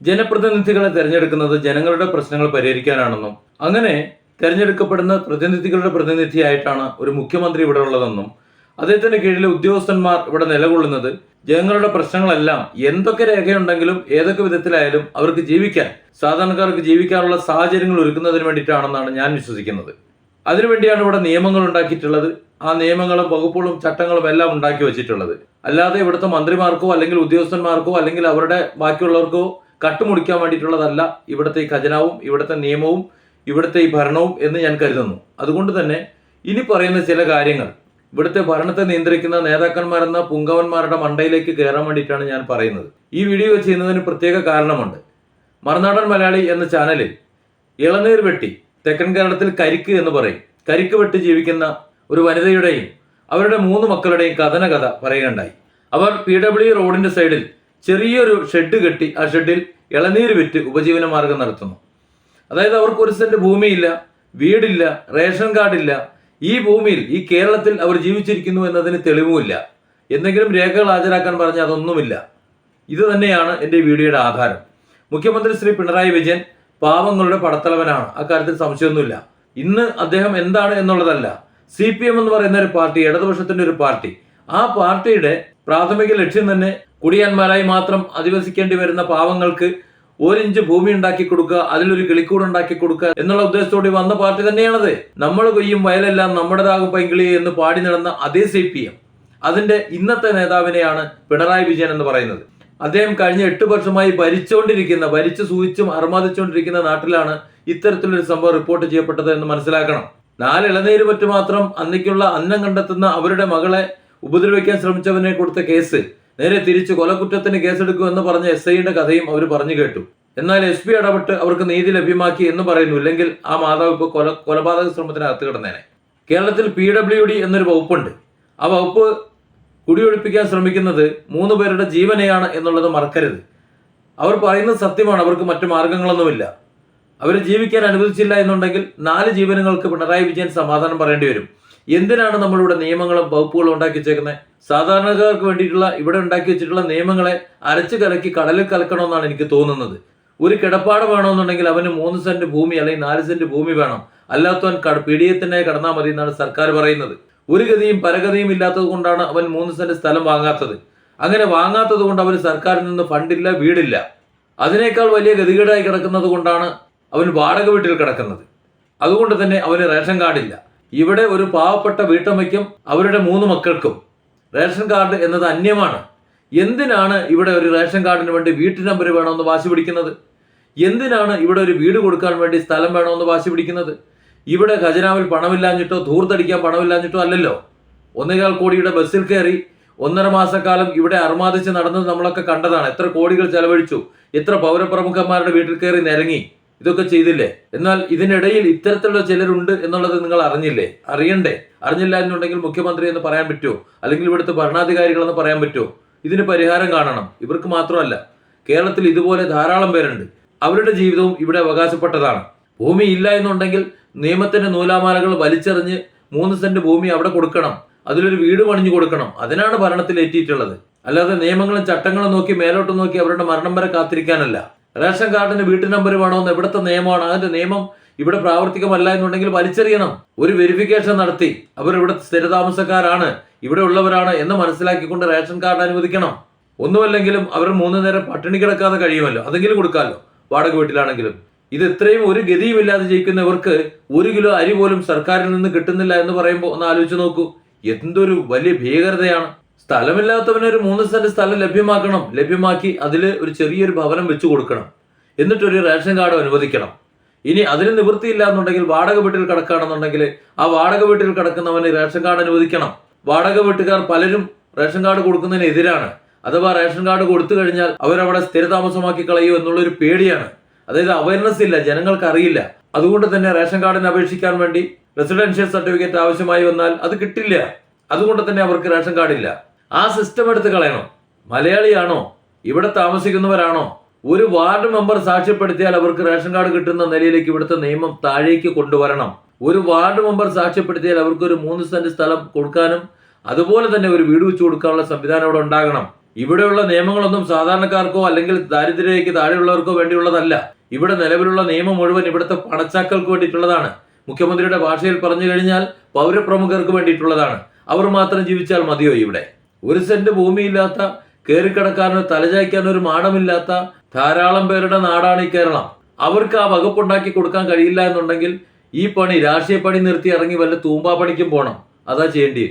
ജനപ്രതിനിധികളെ തിരഞ്ഞെടുക്കുന്നത് ജനങ്ങളുടെ പ്രശ്നങ്ങൾ പരിഹരിക്കാനാണെന്നും അങ്ങനെ തിരഞ്ഞെടുക്കപ്പെടുന്ന പ്രതിനിധികളുടെ പ്രതിനിധിയായിട്ടാണ് ഒരു മുഖ്യമന്ത്രി ഇവിടെ ഉള്ളതെന്നും അദ്ദേഹത്തിന്റെ കീഴിലെ ഉദ്യോഗസ്ഥന്മാർ ഇവിടെ നിലകൊള്ളുന്നത് ജനങ്ങളുടെ പ്രശ്നങ്ങളെല്ലാം എന്തൊക്കെ രേഖയുണ്ടെങ്കിലും ഏതൊക്കെ വിധത്തിലായാലും അവർക്ക് ജീവിക്കാൻ സാധാരണക്കാർക്ക് ജീവിക്കാനുള്ള സാഹചര്യങ്ങൾ ഒരുക്കുന്നതിന് വേണ്ടിയിട്ടാണെന്നാണ് ഞാൻ വിശ്വസിക്കുന്നത്. അതിനുവേണ്ടിയാണ് ഇവിടെ നിയമങ്ങൾ ഉണ്ടാക്കിയിട്ടുള്ളത്. ആ നിയമങ്ങളും വകുപ്പുകളും ചട്ടങ്ങളും എല്ലാം ഉണ്ടാക്കി വെച്ചിട്ടുള്ളത്. അല്ലാതെ ഇവിടുത്തെ മന്ത്രിമാർക്കോ അല്ലെങ്കിൽ ഉദ്യോഗസ്ഥന്മാർക്കോ അല്ലെങ്കിൽ അവരുടെ ബാക്കിയുള്ളവർക്കോ കട്ടുമുടിക്കാൻ വേണ്ടിയിട്ടുള്ളതല്ല ഇവിടുത്തെ ഈ ഖജനാവും ഇവിടുത്തെ നിയമവും ഇവിടുത്തെ ഈ ഭരണവും എന്ന് ഞാൻ കരുതുന്നു. അതുകൊണ്ട് തന്നെ ഇനി പറയുന്ന ചില കാര്യങ്ങൾ. ഇവിടുത്തെ ഭരണത്തെ നിയന്ത്രിക്കുന്ന നേതാക്കന്മാരെന്ന പുങ്കവന്മാരുടെ മണ്ടയിലേക്ക് കയറാൻ വേണ്ടിയിട്ടാണ് ഞാൻ പറയുന്നത്. ഈ വീഡിയോ ചെയ്യുന്നതിന് പ്രത്യേക കാരണമുണ്ട്. മറുനാടൻ മലയാളി എന്ന ചാനലിൽ ഇളനീർ വെട്ടി തെക്കൻ കേരളത്തിൽ കരിക്ക് എന്ന് പറയും. കരിക്ക് വെട്ടി ജീവിക്കുന്ന ഒരു വനിതയുടെയും അവരുടെ മൂന്ന് മക്കളുടെയും കഥന കഥ പറയുകയുണ്ടായി. അവർ പി ഡബ്ല്യു റോഡിന്റെ സൈഡിൽ ചെറിയൊരു ഷെഡ് കെട്ടി ആ ഷെഡിൽ ഇളനീര് വിറ്റ് ഉപജീവന മാർഗം നടത്തുന്നു. അതായത് അവർക്ക് ഒരു സെന്റ് ഭൂമിയില്ല വീടില്ല റേഷൻ കാർഡില്ല. ഈ ഭൂമിയിൽ ഈ കേരളത്തിൽ അവർ ജീവിച്ചിരിക്കുന്നു എന്നതിന് തെളിവുമില്ല. എന്തെങ്കിലും രേഖകൾ ഹാജരാക്കാൻ പറഞ്ഞാൽ അതൊന്നുമില്ല. ഇത് തന്നെയാണ് എന്റെ വീഡിയോയുടെ ആധാരം. മുഖ്യമന്ത്രി ശ്രീ പിണറായി വിജയൻ പാവങ്ങളുടെ പടത്തലവനാണ്. അക്കാര്യത്തിൽ സംശയമൊന്നുമില്ല. ഇന്ന് അദ്ദേഹം എന്താണ് എന്നുള്ളതല്ല. സി പി എം എന്ന് പറയുന്ന ഒരു പാർട്ടി ഇടതുപക്ഷത്തിന്റെ ഒരു പാർട്ടി. ആ പാർട്ടിയുടെ പ്രാഥമിക ലക്ഷ്യം തന്നെ കുടിയാന്മാരായി മാത്രം അധിവസിക്കേണ്ടി വരുന്ന പാവങ്ങൾക്ക് ഒരിഞ്ച് ഭൂമി ഉണ്ടാക്കി കൊടുക്കുക അതിലൊരു കിളിക്കൂട് ഉണ്ടാക്കി കൊടുക്കുക എന്നുള്ള ഉദ്ദേശത്തോടെ വന്ന പാർട്ടി തന്നെയാണത്. നമ്മൾ കൊയ്യും വയലെല്ലാം നമ്മുടേതാകും പൈങ്കിളി എന്ന് പാടി നടന്ന അതേ സി പി എം. അതിന്റെ ഇന്നത്തെ നേതാവിനെയാണ് പിണറായി വിജയൻ എന്ന് പറയുന്നത്. അദ്ദേഹം കഴിഞ്ഞ എട്ട് വർഷമായി ഭരിച്ചുകൊണ്ടിരിക്കുന്ന ഭരിച്ചു സൂചിച്ചും അർമാദിച്ചുകൊണ്ടിരിക്കുന്ന നാട്ടിലാണ് ഇത്തരത്തിലൊരു സംഭവം റിപ്പോർട്ട് ചെയ്യപ്പെട്ടത് എന്ന് മനസ്സിലാക്കണം. നാല് ഇളനീര് പറ്റു മാത്രം അന്നയ്ക്കുള്ള അന്നം കണ്ടെത്തുന്ന അവരുടെ മകളെ ഉപദ്രവിക്കാൻ ശ്രമിച്ചവനെ കൊടുത്ത കേസ്. നേരെ തിരിച്ച് കൊലക്കുറ്റത്തിന് കേസെടുക്കും എന്ന് പറഞ്ഞ എസ് ഐയുടെ കഥയും അവർ പറഞ്ഞു കേട്ടു. എന്നാൽ എസ് പി ഇടപെട്ട് അവർക്ക് നീതി ലഭ്യമാക്കി എന്ന് പറയുന്നു. ഇല്ലെങ്കിൽ ആ മാതാവ് ഇപ്പോൾ കൊല കൊലപാതക ശ്രമത്തിനകത്ത് കിടന്നേനെ. കേരളത്തിൽ പി ഡബ്ല്യു ഡി എന്നൊരു വകുപ്പുണ്ട്. ആ വകുപ്പ് കുടിയൊഴിപ്പിക്കാൻ ശ്രമിക്കുന്നത് മൂന്ന് പേരുടെ ജീവനെയാണ് എന്നുള്ളത് മറക്കരുത്. അവർ പറയുന്നത് സത്യമാണ്. അവർക്ക് മറ്റു മാർഗങ്ങളൊന്നുമില്ല. അവർ ജീവിക്കാൻ അനുവദിച്ചില്ല എന്നുണ്ടെങ്കിൽ നാല് ജീവനുകൾക്ക് പിണറായി വിജയൻ സമാധാനം പറയേണ്ടി വരും. എന്തിനാണ് നമ്മളിവിടെ നിയമങ്ങളും വകുപ്പുകളും ഉണ്ടാക്കി വെച്ചേക്കുന്നത് സാധാരണക്കാർക്ക് വേണ്ടിയിട്ടുള്ള ഇവിടെ ഉണ്ടാക്കി വെച്ചിട്ടുള്ള നിയമങ്ങളെ അരച്ചു കലക്കി കടലിൽ കലക്കണമെന്നാണ് എനിക്ക് തോന്നുന്നത്. ഒരു കിടപ്പാട് വേണമെന്നുണ്ടെങ്കിൽ അവന് മൂന്ന് സെന്റ് ഭൂമി അല്ലെങ്കിൽ നാല് സെന്റ് ഭൂമി വേണം. അല്ലാത്തവൻ കട പീഡിയത്തിനെ കടന്നാൽ മതി എന്നാണ് സർക്കാർ പറയുന്നത്. ഒരു ഗതിയും പരഗതിയും ഇല്ലാത്തത് കൊണ്ടാണ് അവൻ മൂന്ന് സെന്റ് സ്ഥലം വാങ്ങാത്തത്. അങ്ങനെ വാങ്ങാത്തത് കൊണ്ട് അവന് സർക്കാരിൽ നിന്ന് ഫണ്ടില്ല വീടില്ല. അതിനേക്കാൾ വലിയ ഗതികേടായി കിടക്കുന്നത് കൊണ്ടാണ് അവൻ വാടക വീട്ടിൽ കിടക്കുന്നത്. അതുകൊണ്ട് തന്നെ അവന് റേഷൻ കാർഡില്ല. ഇവിടെ ഒരു പാവപ്പെട്ട വീട്ടമ്മയ്ക്കും അവരുടെ മൂന്ന് മക്കൾക്കും റേഷൻ കാർഡ് എന്നത് അന്യമാണ്. എന്തിനാണ് ഇവിടെ ഒരു റേഷൻ കാർഡിന് വേണ്ടി വീട്ടു നമ്പർ വേണമെന്ന് വാശി പിടിക്കുന്നത്? എന്തിനാണ് ഇവിടെ ഒരു വീട് കൊടുക്കാൻ വേണ്ടി സ്ഥലം വേണമെന്ന് വാശി പിടിക്കുന്നത്? ഇവിടെ ഖജനാവിൽ പണമില്ലാഞ്ഞിട്ടോ ധൂർത്തടിക്കാൻ പണമില്ലാഞ്ഞിട്ടോ അല്ലല്ലോ. ഒന്നേകാൽ കോടിയുടെ ബസ്സിൽ കയറി ഒന്നര മാസക്കാലം ഇവിടെ അർമാദിച്ച് നടന്നത് നമ്മളൊക്കെ കണ്ടതാണ്. എത്ര കോടികൾ ചെലവഴിച്ചു. എത്ര പൗരപ്രമുഖന്മാരുടെ വീട്ടിൽ കയറി നിരങ്ങി. ഇതൊക്കെ ചെയ്തില്ലേ? എന്നാൽ ഇതിനിടയിൽ ഇത്തരത്തിലുള്ള ചിലരുണ്ട് എന്നുള്ളത് നിങ്ങൾ അറിഞ്ഞില്ലേ? അറിയണ്ടേ? അറിഞ്ഞില്ല എന്നുണ്ടെങ്കിൽ മുഖ്യമന്ത്രി എന്ന് പറയാൻ പറ്റുമോ? അല്ലെങ്കിൽ ഇവിടുത്തെ ഭരണാധികാരികളെന്ന് പറയാൻ പറ്റുമോ? ഇതിന് പരിഹാരം കാണണം. ഇവർക്ക് മാത്രമല്ല കേരളത്തിൽ ഇതുപോലെ ധാരാളം പേരുണ്ട്. അവരുടെ ജീവിതവും ഇവിടെ അവകാശപ്പെട്ടതാണ്. ഭൂമി ഇല്ല എന്നുണ്ടെങ്കിൽ നിയമത്തിന്റെ നൂലാമാലകൾ വലിച്ചെറിഞ്ഞ് മൂന്ന് സെന്റ് ഭൂമി അവിടെ കൊടുക്കണം. അതിലൊരു വീട് പണിഞ്ഞു കൊടുക്കണം. അതിനാണ് ഭരണത്തിൽ എത്തിയിട്ടുള്ളത് അല്ലാതെ നിയമങ്ങളും ചട്ടങ്ങളും നോക്കി മേലോട്ട് നോക്കി അവരുടെ മരണം വരെ കാത്തിരിക്കാനല്ല. റേഷൻ കാർഡിന് വീട്ടു നമ്പർ വേണമെന്ന് ഇവിടുത്തെ നിയമമാണ്. അതിന്റെ നിയമം ഇവിടെ പ്രാവർത്തികമല്ല എന്നുണ്ടെങ്കിൽ വലിച്ചെറിയണം. ഒരു വെരിഫിക്കേഷൻ നടത്തി. അവർ ഇവിടെ സ്ഥിരതാമസക്കാരാണ്. ഇവിടെ ഉള്ളവരാണ് എന്ന് മനസ്സിലാക്കിക്കൊണ്ട് റേഷൻ കാർഡ് അനുവദിക്കണം. ഒന്നുമല്ലെങ്കിലും അവർ മൂന്ന് നേരം പട്ടിണി കിടക്കാതെ കഴിയുമല്ലോ. അതെങ്കിലും കൊടുക്കാമല്ലോ. വാടക വീട്ടിലാണെങ്കിലും. ഇത് ഇത്രയും ഒരു ഗതിയുമില്ലാതെ ജയിക്കുന്നവർക്ക് ഒരു കിലോ അരി പോലും സർക്കാരിൽ നിന്ന് കിട്ടുന്നില്ല എന്ന് പറയുമ്പോൾ ഒന്ന് ആലോചിച്ച് നോക്കൂ. എന്തൊരു വലിയ ഭീകരതയാണ്. സ്ഥലമില്ലാത്തവന് ഒരു മൂന്ന് സെന്റ് സ്ഥലം ലഭ്യമാക്കണം. ലഭ്യമാക്കി അതിൽ ഒരു ചെറിയൊരു ഭവനം വെച്ചു കൊടുക്കണം. എന്നിട്ടൊരു റേഷൻ കാർഡ് അനുവദിക്കണം. ഇനി അതിന് നിവൃത്തിയില്ല എന്നുണ്ടെങ്കിൽ വാടക വീട്ടിൽ കിടക്കുകയാണെന്നുണ്ടെങ്കിൽ ആ വാടക വീട്ടിൽ കിടക്കുന്നവന് റേഷൻ കാർഡ് അനുവദിക്കണം. വാടക വീട്ടുകാർ പലരും റേഷൻ കാർഡ് കൊടുക്കുന്നതിന് എതിരാണ് അഥവാ റേഷൻ കാർഡ് കൊടുത്തു കഴിഞ്ഞാൽ അവരവിടെ സ്ഥിരതാമസമാക്കി കളയൂ എന്നുള്ളൊരു പേടിയാണ്. അതായത് അവയർനെസ് ഇല്ല ജനങ്ങൾക്ക് അറിയില്ല. അതുകൊണ്ട് തന്നെ റേഷൻ കാർഡിന് അപേക്ഷിക്കാൻ വേണ്ടി റെസിഡൻഷ്യൽ സർട്ടിഫിക്കറ്റ് ആവശ്യമായി വന്നാൽ അത് കിട്ടില്ല. അതുകൊണ്ട് തന്നെ അവർക്ക് റേഷൻ കാർഡില്ല ആ സിസ്റ്റം എടുത്ത് കളയണം. മലയാളിയാണോ? ഇവിടെ താമസിക്കുന്നവരാണോ? ഒരു വാർഡ് മെമ്പർ സാക്ഷ്യപ്പെടുത്തിയാൽ അവർക്ക് റേഷൻ കാർഡ് കിട്ടുന്ന നിലയിലേക്ക് ഇവിടുത്തെ നിയമം താഴേക്ക് കൊണ്ടുവരണം. ഒരു വാർഡ് മെമ്പർ സാക്ഷ്യപ്പെടുത്തിയാൽ അവർക്ക് ഒരു മൂന്ന് സെന്റ് സ്ഥലം കൊടുക്കാനും അതുപോലെ തന്നെ ഒരു വീട് വെച്ച് കൊടുക്കാനുള്ള സംവിധാനം ഇവിടെ ഉണ്ടാകണം. ഇവിടെയുള്ള നിയമങ്ങളൊന്നും സാധാരണക്കാർക്കോ അല്ലെങ്കിൽ ദാരിദ്ര്യരേഖയ്ക്ക് താഴെയുള്ളവർക്കോ വേണ്ടിയുള്ളതല്ല. ഇവിടെ നിലവിലുള്ള നിയമം മുഴുവൻ ഇവിടുത്തെ പണച്ചാക്കൾക്ക് വേണ്ടിയിട്ടുള്ളതാണ്. മുഖ്യമന്ത്രിയുടെ ഭാഷയിൽ പറഞ്ഞു കഴിഞ്ഞാൽ പൗരപ്രമുഖർക്ക് വേണ്ടിയിട്ടുള്ളതാണ്. അവർ മാത്രം ജീവിച്ചാൽ മതിയോ ഇവിടെ? ഒരു സെന്റ് ഭൂമിയില്ലാത്ത കയറിക്കിടക്കാനോ തലചായ്ക്കാനോ ഒരു മാടമില്ലാത്ത ധാരാളം പേരുടെ നാടാണ് ഈ കേരളം. അവർക്ക് ആ വകുപ്പുണ്ടാക്കി കൊടുക്കാൻ കഴിയില്ല എന്നുണ്ടെങ്കിൽ ഈ പണി രാഷ്ട്രീയ പണി നിർത്തി ഇറങ്ങി വല്ല തൂമ്പാ പണിക്കും പോകണം അതാ ചെയ്യേണ്ടി